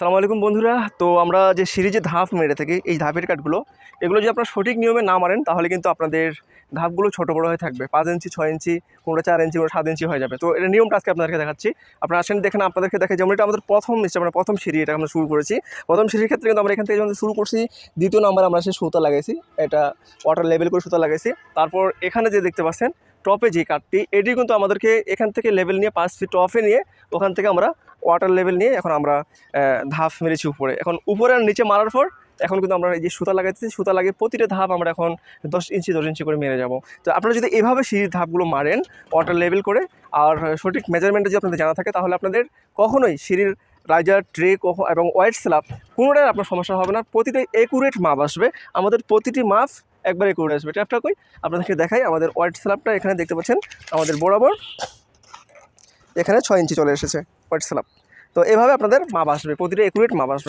সালামু আলাইকুম বন্ধুরা। তো আমরা যে সিরিজে ধাপ মেরে থাকি, এই ধাপের কাঠগুলো, এগুলো যদি আপনারা সঠিক নিয়মে না মারেন, তাহলে কিন্তু আপনাদের ধাপগুলো ছোট বড় হয়ে থাকবে। পাঁচ ইঞ্চি, ছয় ইঞ্চি, কোনোটা চার ইঞ্চি কোনো সাত ইঞ্চি হয়ে যাবে। তো এটা নিয়মটা আজকে আপনাদেরকে দেখাচ্ছি। আপনারা আসেন, দেখেন, আপনাদেরকে দেখে যেমন এটা আমাদের প্রথম স্টেপ আমরা প্রথম সিঁড়ি এটা আমরা শুরু করেছি। প্রথম সিঁড়ির ক্ষেত্রে কিন্তু আমরা এখান থেকে যখন শুরু করছি, দ্বিতীয় নাম্বার আমরা সে সুতা লাগাইছি, এটা ওয়াটার লেভেল করে সুতা লাগাইছি। তারপর এখানে যে দেখতে পাচ্ছেন, টপে যে কাঠটি, এটি কিন্তু আমাদেরকে এখান থেকে লেভেল নিয়ে পাঁচ ফিট টপে নিয়ে ওখান থেকে আমরা ওয়াটার লেভেল নিয়ে এখন আমরা ধাপ মেরেছি উপরে। এখন উপরে আর নিচে মারার পর এখন কিন্তু আমরা এই যে সুতা লাগাইতেছি, সুতা লাগিয়ে প্রতিটা ধাপ আমরা এখন দশ ইঞ্চি দশ ইঞ্চি করে মেরে যাব। তো আপনারা যদি এভাবে সিঁড়ির ধাপগুলো মারেন ওয়াটার লেভেল করে, আর সঠিক মেজারমেন্টে যদি আপনাদের জানা থাকে, তাহলে আপনাদের কখনোই সিঁড়ির রাইজার ট্রে এবং ওয়াইট স্ল্যাব কোনোটাই আপনার সমস্যা হবে না। প্রতিটা একুরেট মাপ আসবে। আমাদের প্রতিটি মাপ একবার একুরেট আসবে। ট্যাপটা কই? আপনাদেরকে দেখাই। আমাদের হোয়াইট স্ল্যাবটা এখানে দেখতে পাচ্ছেন। আমাদের বরাবর এখানে ছয় ইঞ্চি চলে এসেছে। হোয়াইট তো এভাবে আপনাদের মাপ আসবে প্রতিটা একুরেট মাপ আসবে।